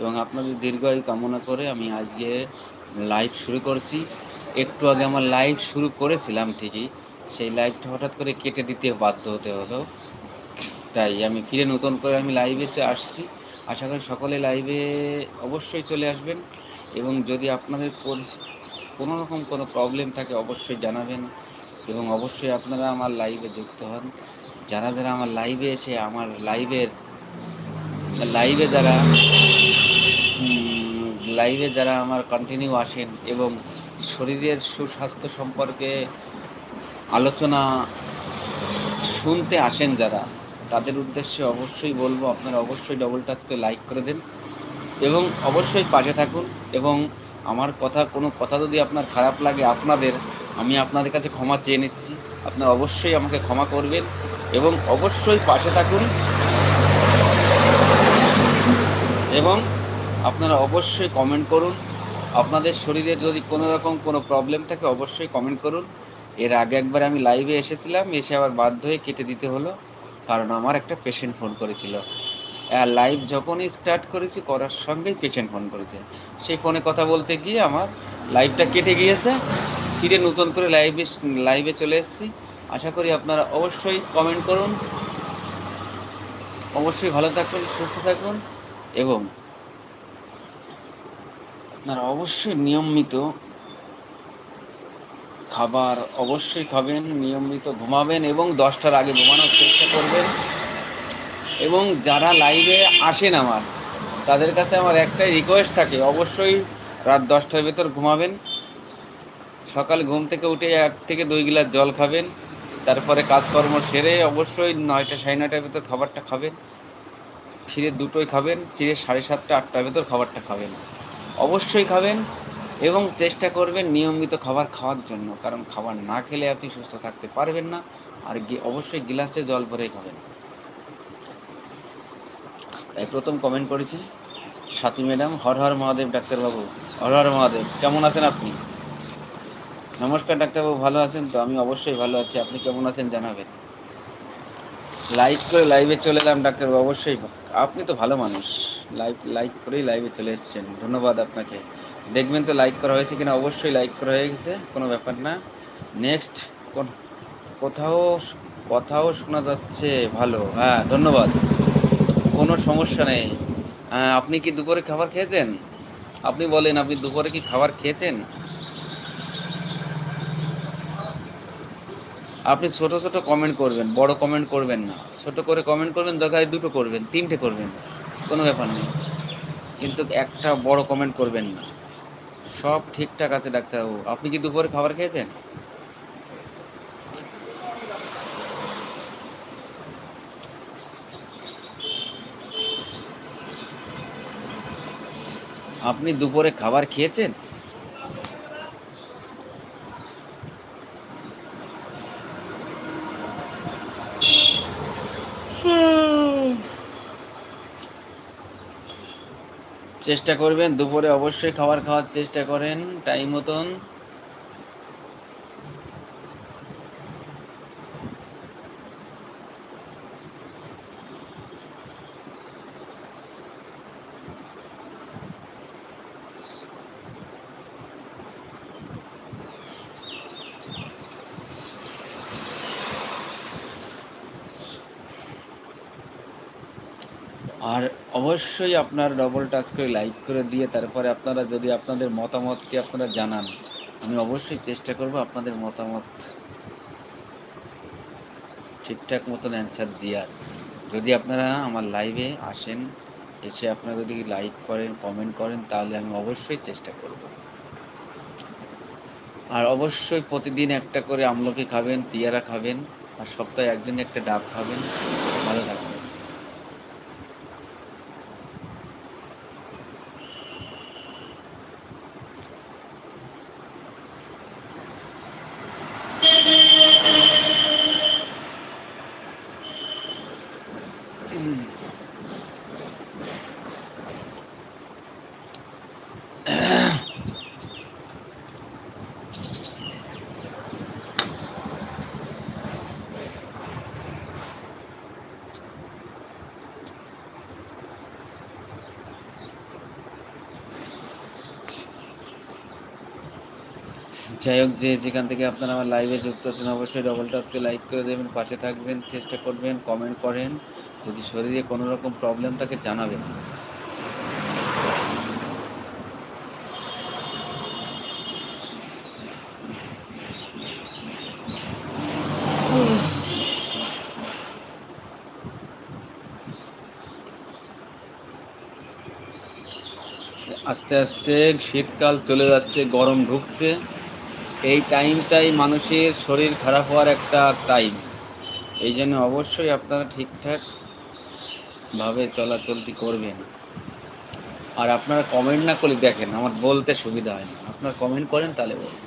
এবং আপনাদের দীর্ঘায়ু কামনা করে আমি আজকে লাইভ শুরু করছি। একটু আগে আমার লাইভ শুরু করেছিলাম ঠিকই, সেই লাইভটা হঠাৎ করে কেটে দিতে বাধ্য হতে হলো। তাই আমি ফিরে নতুন করে আমি লাইভে আসছি। আশা করি সকলে লাইভে অবশ্যই চলে আসবেন এবং যদি আপনাদের কোনো রকম কোনো প্রবলেম থাকে অবশ্যই জানাবেন এবং অবশ্যই আপনারা আমার লাইভে যুক্ত হন। যারা যারা আমার লাইভে এসে আমার লাইভের লাইভে যারা লাইভে যারা আমার কন্টিনিউ আসেন এবং শরীরের সুস্বাস্থ্য সম্পর্কে আলোচনা শুনতে আসেন যারা, তাদের উদ্দেশ্যে অবশ্যই বলব, আপনারা অবশ্যই ডবল টাচকে লাইক করে দেন এবং অবশ্যই পাশে থাকুন এবং আমার কথা, কোনো কথা যদি আপনার খারাপ লাগে আপনাদের, আমি আপনাদের কাছে ক্ষমা চেয়ে নিচ্ছি। আপনারা অবশ্যই আমাকে ক্ষমা করবেন এবং অবশ্যই পাশে থাকুন এবং আপনারা অবশ্যই কমেন্ট করুন। আপনাদের শরীরে যদি কোনো রকম কোনো প্রবলেম থাকে, অবশ্যই কমেন্ট করুন। এর আগে একবার আমি লাইভে এসেছিলাম, এসে আবার বাধ্য হয়ে কেটে দিতে হলো, কারণ আমার একটা পেশেন্ট ফোন করেছিল। লাইভ যখনই স্টার্ট করেছি, করার সঙ্গেই পেশেন্ট ফোন করেছে। সেই ফোনে কথা বলতে গিয়ে আমার লাইভটা কেটে গিয়েছে। ফিরে নতুন করে লাইভে লাইভে চলে এসেছি। আশা করি আপনারা অবশ্যই কমেন্ট করুন। অবশ্যই ভালো থাকুন সুস্থ থাকুন, এবং আপনারা অবশ্যই নিয়মিত খাবার অবশ্যই খাবেন, নিয়মিত ঘুমাবেন এবং দশটার আগে ঘুমানোর চেষ্টা করবেন। এবং যারা লাইভে আসেন আমার, তাদের কাছে আমার একটাই রিকোয়েস্ট থাকে, অবশ্যই রাত দশটার ভেতর ঘুমাবেন। সকাল ঘুম থেকে উঠে এক থেকে দুই গিলাস জল খাবেন। তারপরে কাজকর্ম সেরে অবশ্যই নয়টা সাড়ে নয়টার ভেতর খাবারটা খাবেন। ফিরে দুটোই খাবেন, ফিরে সাড়ে সাতটা, আটটার ভেতর খাবারটা খাবেন। অবশ্যই খাবেন এবং চেষ্টা করবেন নিয়মিত খাবার খাওয়ার জন্য। কারণ খাবার না খেলে আপনি সুস্থ থাকতে পারবেন না। আর অবশ্যই গিলাসে জল ভরে খাবেন। তাই প্রথম কমেন্ট করেছি, সাথী ম্যাডাম, হর হর মহাদেব ডাক্তারবাবু। হর হর মহাদেব, কেমন আছেন আপনি? নমস্কার ডাক্তারবাবু, ভালো আছেন তো? আমি অবশ্যই ভালো আছি। আপনি কেমন আছেন জানাবেন। লাইক করে লাইভে চলে এলাম ডাক্তারবাবু, অবশ্যই। আপনি তো ভালো মানুষ। লাইক লাইক করেই লাইভে চলে এসেছেন। ধন্যবাদ আপনাকে। দেখবেন তো লাইক করা হয়েছে কিনা, অবশ্যই লাইক করা হয়ে গেছে, কোনো ব্যাপার না। নেক্সট কোথাও কথাও শোনা যাচ্ছে, ভালো। হ্যাঁ ধন্যবাদ। কোনো সমস্যা নেই। হ্যাঁ আপনি কি দুপুরে খাবার খেয়েছেন? আপনি বলেন, আপনি দুপুরে কি খাবার খেয়েছেন? আপনি ছোট ছোট কমেন্ট করবেন, বড় কমেন্ট করবেন না। ছোট করে কমেন্ট করবেন, দরকার দুটো করবেন, তিনটে করবেন। কোনো ব্যাপার নেই। কিন্তু একটা বড় কমেন্ট করবেন না। সব ঠিকঠাক আছে, ডাক্তারবাবু। আপনি কি দুপুরে খাবার খেয়েছেন? আপনি দুপুরে খাবার খেয়েছেন? চেষ্টা করবেন দুপুরে অবশ্যই খাবার খাওয়ার চেষ্টা করেন টাইম মতন। আর অবশ্যই আপনার ডবল টাচ করে লাইক করে দিয়ে তারপরে আপনারা যদি আপনাদের মতামতকে আপনারা জানান, আমি অবশ্যই চেষ্টা করব আপনাদের মতামত ঠিকঠাক মতন অ্যান্সার দেওয়ার। যদি আপনারা আমার লাইভে আসেন, এসে আপনারা যদি লাইক করেন কমেন্ট করেন, তাহলে আমি অবশ্যই চেষ্টা করব। আর অবশ্যই প্রতিদিন একটা করে আমলকি খাবেন, পিয়ারা খাবেন, আর সপ্তাহে একদিন একটা ডাব খাবেন। যাই হোক, যে যেখান থেকে আপনারা আমার লাইভে যুক্ত আছেন, অবশ্যই ডবল টাচকে লাইক করে দেবেন, পাশে থাকবেন, চেষ্টা করবেন কমেন্ট করেন। যদি শরীরে কোনো রকম প্রবলেম থাকে জানাবেন। আস্তে আস্তে শীতকাল চলে যাচ্ছে, গরম ঢুকছে। এই টাইমটাই মানুষের শরীর খারাপ হওয়ার একটা টাইম এই জন্য অবশ্যই আপনারা ঠিকঠাক ভাবে চলাচলতি করবেন। আর আপনারা কমেন্ট না করলে দেখেন, আমার বলতে সুবিধা হয় না। আপনারা কমেন্ট করেন তাহলে বলবেন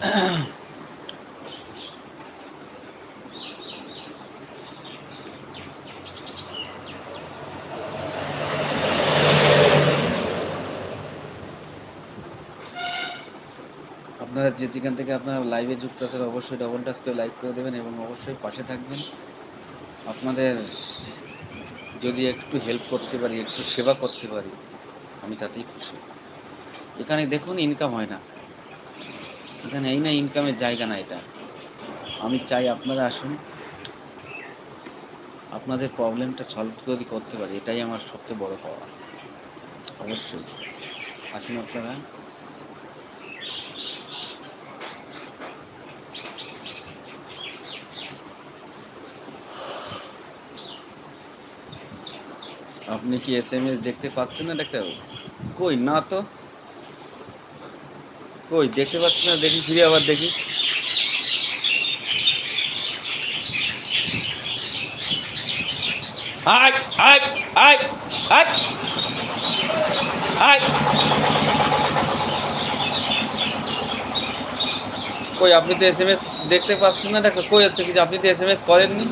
আপনারা যে যেখান থেকে আপনারা লাইভে যুক্ত আছেন, অবশ্যই ডবল টাচ করে লাইক করে দেবেন এবং অবশ্যই পাশে থাকবেন। আপনাদের যদি একটু হেল্প করতে পারি, একটু সেবা করতে পারি, আমি তাতেই খুশি। এখানে দেখুন ইনকাম হয় না। এখানে এই না ইনকামের জায়গা না এটা। আমি চাই আপনারা আসুন। আপনাদের প্রবলেমটা সলভ যদি করতে পারি, এটাই আমার সবচেয়ে বড় পাওয়া। অবশ্যই। আসুন আপনারা। আপনি কি এস এম এস দেখতে পাচ্ছেন না ডাক্তারবাবু? কই, না তো। কই, দেখতে পাচ্ছি না, দেখি, ফিরে আবার দেখি। আয় আয় আয় আয় কই, আপনি তো এস এম এস দেখতে পাচ্ছেন না ডাক্তার কই হচ্ছে কি আপনি তো এস এম এস করেননি?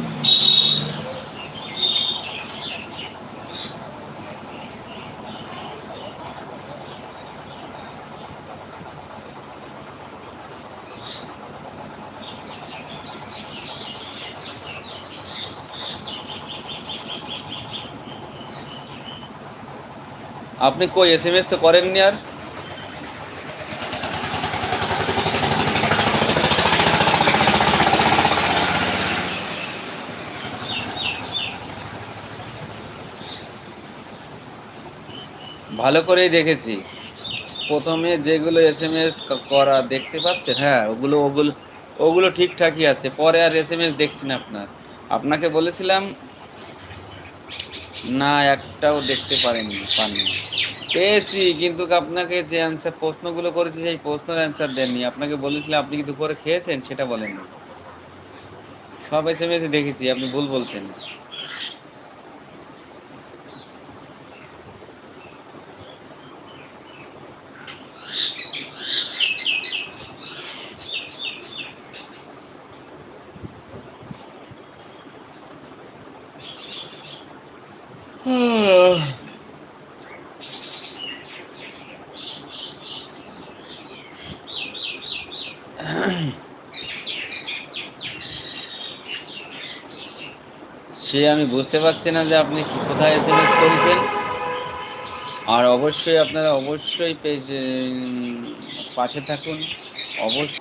আপনি কই এস এম এস তো করেননি আর? ভালো করেই দেখেছি। প্রথমে যেগুলো এস এম এস করা দেখতে পাচ্ছেন হ্যাঁ ওগুলো ওগুলো ওগুলো ঠিকঠাকই আছে। পরে আর এস এম এস দেখছি না আপনার। আপনাকে বলেছিলাম, না, একটাও দেখতে পারেননি পাননি। পেয়েছি, কিন্তু আপনাকে যে অ্যান্সার প্রশ্নগুলো করেছি সেই প্রশ্নের অ্যান্সার দেননি। আপনাকে বলেছিলাম, আপনি কি দুপুরে খেয়েছেন? সেটা বলেননি। সব এস এম দেখেছি, আপনি ভুল বলছেন। সে আমি বুঝতে পারছি না যে আপনি কোথায় এস এম এস করেছেন। আর অবশ্যই আপনারা অবশ্যই পেজ পাশে থাকুন। অবশ্যই।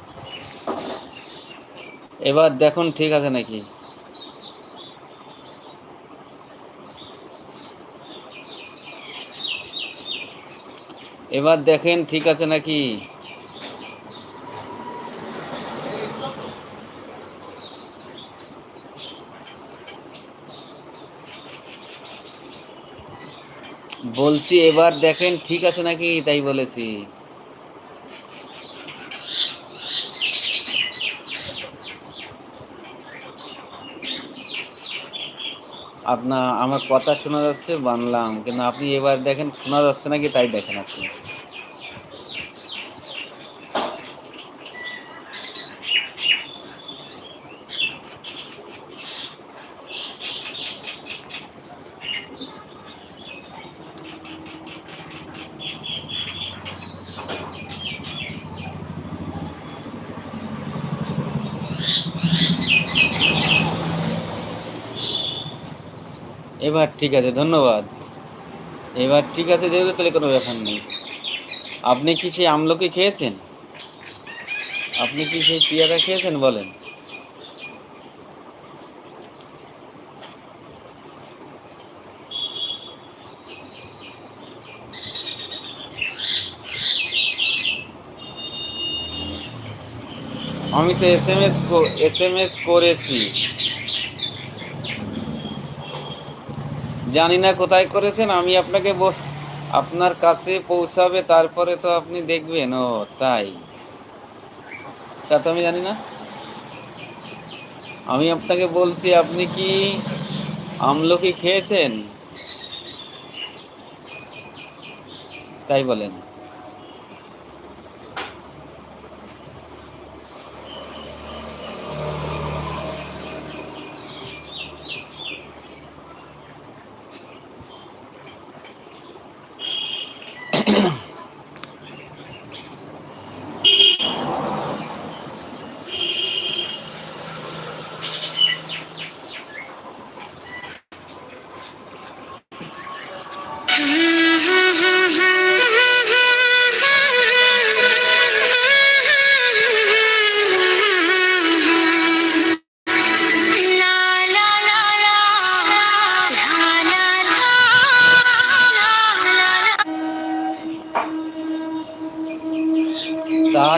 এবার দেখুন ঠিক আছে নাকি। এবার দেখেন ঠিক আছে নাকি। বলছি এবার দেখেন ঠিক আছে নাকি? তাই বলেছি। আপনার আমার কথা শোনা যাচ্ছে বানলাম কিন্তু আপনি এবার দেখেন, শোনা যাচ্ছে নাকি? তাই দেখেন আপনি। এবার ঠিক আছে, ধন্যবাদ। এবার ঠিক আছে, যেহেতু তাহলে কোনো ব্যাপার নেই। আপনি কি সেই আমলকি খেয়েছেন? আপনি কি সেই পেয়ারা খেয়েছেন, বলেন। আমি তো S M S S M S করেছি। জানি না কোথায় করেছেন, আমি আপনাকে আপনার কাছে পৌঁছাবে, তারপরে তো আপনি দেখবেন। ও, তাই। তা তো আমি জানি না। আমি আপনাকে বলছি, আপনি কি আমলকি খেয়েছেন? তাই বলেন। Yeah.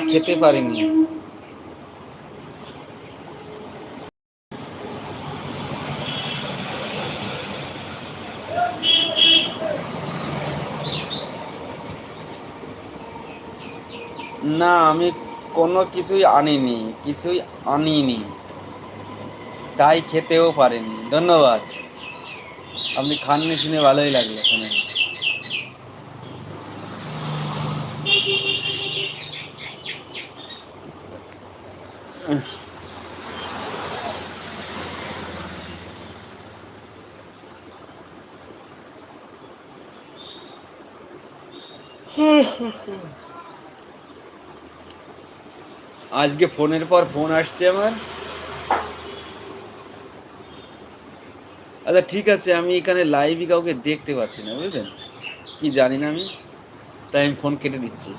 খেতে পারিনি না, আমি কোনো কিছুই আনিনি কিছুই আনিনি। তাই খেতেও পারিনি ধন্যবাদ। আপনি খাননি শুনে ভালোই লাগল শুনে। আজকে ফোনের পর ফোন আসছে আমার। আচ্ছা ঠিক আছে, আমি এখানে লাইভই কাউকে দেখতে পাচ্ছি না, বুঝলেন? কি জানি না আমি। তাই আমি ফোন কেটে দিচ্ছি।